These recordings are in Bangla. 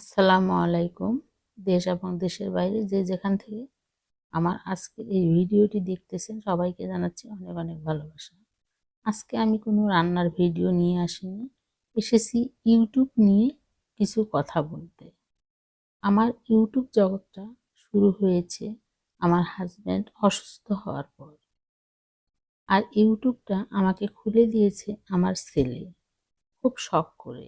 আসসালামু আলাইকুম, দেশ এবং দেশের বাইরে যে যেখান থেকে আমার আজকের এই ভিডিওটি দেখতেছেন সবাইকে জানাচ্ছি অনেক অনেক ভালোবাসা। আজকে আমি কোনো রান্নার ভিডিও নিয়ে আসিনি, এসেছি ইউটিউব নিয়ে কিছু কথা বলতে। আমার ইউটিউব জগৎটা শুরু হয়েছে আমার হাজব্যান্ড অসুস্থ হওয়ার পর। আর ইউটিউবটা আমাকে খুলে দিয়েছে আমার ছেলে, খুব শখ করে।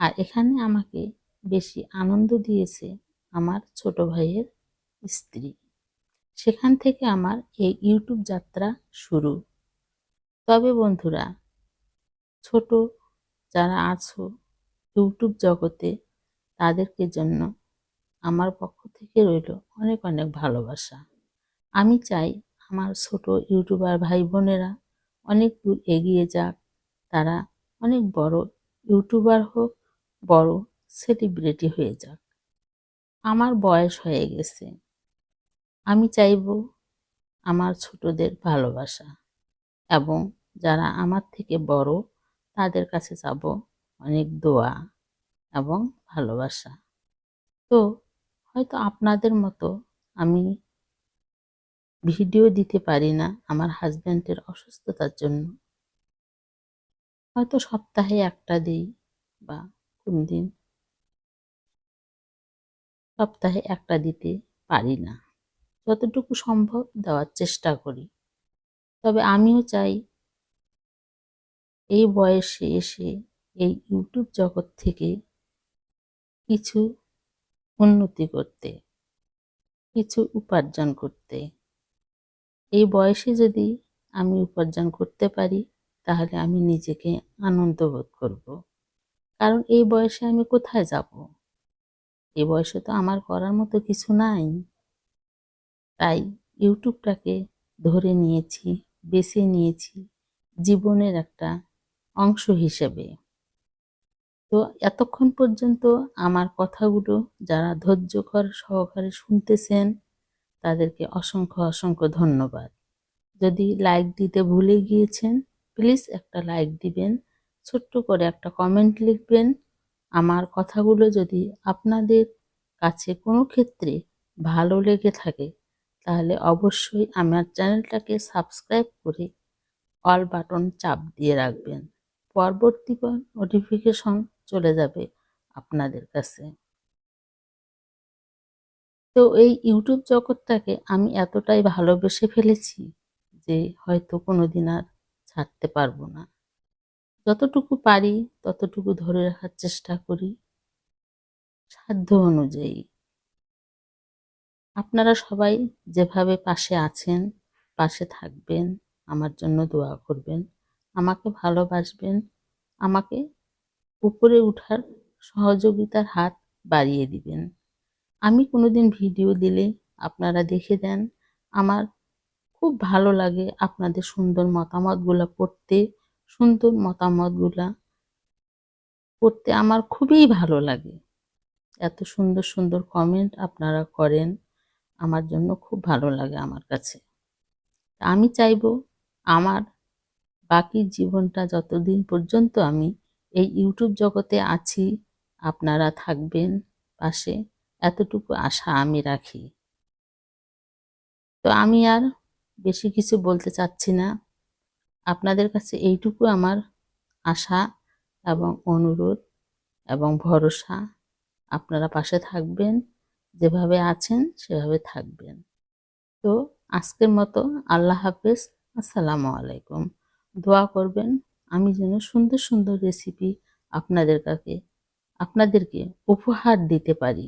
আর এখানে আমাকে বেশি আনন্দ দিয়েছে আমার ছোট ভাইয়ের স্ত্রী। সেখান থেকে আমার এই ইউটিউব যাত্রা শুরু। তবে বন্ধুরা, ছোট যারা আছো ইউটিউব জগতে, তাদেরকে জন্য আমার পক্ষ থেকে রইল অনেক অনেক ভালোবাসা। আমি চাই আমার ছোট ইউটিউবার ভাই বোনেরা অনেক দূর এগিয়ে যাক। তারা অনেক বড় ইউটিউবার হোক, বড় সেলিব্রিটি হয়ে যাক। আমার বয়স হয়ে গেছে। আমি চাইব আমার ছোটদের ভালোবাসা এবং যারা আমার থেকে বড় তাদের কাছে যাব অনেক দোয়া এবং ভালোবাসা। তো হয়তো আপনাদের মতো আমি ভিডিও দিতে পারি না আমার হাজব্যান্ডের অসুস্থতার জন্য। হয়তো সপ্তাহে একটা দিই বা কোন দিন সপ্তাহে একটা দিতে পারি না। যতটুকু সম্ভব দেওয়ার চেষ্টা করি। তবে আমিও চাই এই বয়সে এসে এই ইউটিউব জগৎ থেকে কিছু উন্নতি করতে, কিছু উপার্জন করতে। এই বয়সে যদি আমি উপার্জন করতে পারি, তাহলে আমি নিজেকে আনন্দ বোধ করব। কারণ এই বয়সে আমি কোথায় যাব? এই বয়সে তো আমার করার মতো কিছু নাই। তাই ইউটিউবটাকে ধরে নিয়েছি, বেছে নিয়েছি জীবনের একটা অংশ হিসেবে। তো এতক্ষণ পর্যন্ত আমার কথাগুলো যারা ধৈর্যকর সহকারে শুনতেছেন, তাদেরকে অসংখ্য অসংখ্য ধন্যবাদ। যদি লাইক দিতে ভুলে গিয়েছেন, প্লিজ একটা লাইক দিবেন, ছোট্ট করে একটা কমেন্ট লিখবেন। আমার কথাগুলো যদি আপনাদের কাছে কোনো ক্ষেত্রে ভালো লেগে থাকে, তাহলে অবশ্যই আমার চ্যানেলটাকে সাবস্ক্রাইব করে অল বাটন চাপ দিয়ে রাখবেন। পরবর্তী নোটিফিকেশন চলে যাবে আপনাদের কাছে। তো এই ইউটিউব জগৎটাকে আমি এতটাই ভালোবেসে ফেলেছি যে হয়তো কোনো দিন আর ছাড়তে পারব না। যতটুকু পারি, ততটুকু ধরে রাখার চেষ্টা করি। সাধ্য অনুযায়ী। আপনারা সবাই যেভাবে পাশে আছেন, পাশে থাকবেন, আমার জন্য দোয়া করবেন। আমাকে ভালোবাসবেন, আমাকে উপরে উঠার সহযোগিতার হাত বাড়িয়ে দিবেন। আমি কোনোদিন ভিডিও দিলে আপনারা দেখে দেন। আমার খুব ভালো লাগে আপনাদের সুন্দর মতামতগুলো পড়তে। সুন্দর মতামতগুলা পড়তে আমার খুবই ভালো লাগে। এত সুন্দর সুন্দর কমেন্ট আপনারা করেন, আমার জন্য খুব ভালো লাগে আমার কাছে। আমি চাইব আমার বাকি জীবনটা যতদিন পর্যন্ত আমি এই ইউটিউব জগতে আছি, আপনারা থাকবেন পাশে, এতটুকু আশা আমি রাখি। তো আমি আর বেশি কিছু বলতে চাচ্ছি না। আপনাদের কাছে এইটুকু আমার আশা এবং অনুরোধ এবং ভরসা। আপনারা পাশে থাকবেন, যেভাবে আছেন সেভাবে থাকবেন। তো আজকের মতো আল্লাহ হাফেজ, আসসালামু আলাইকুম। দোয়া করবেন, আমি যেন সুন্দর সুন্দর রেসিপি আপনাদের কাছে আপনাদেরকে উপহার দিতে পারি।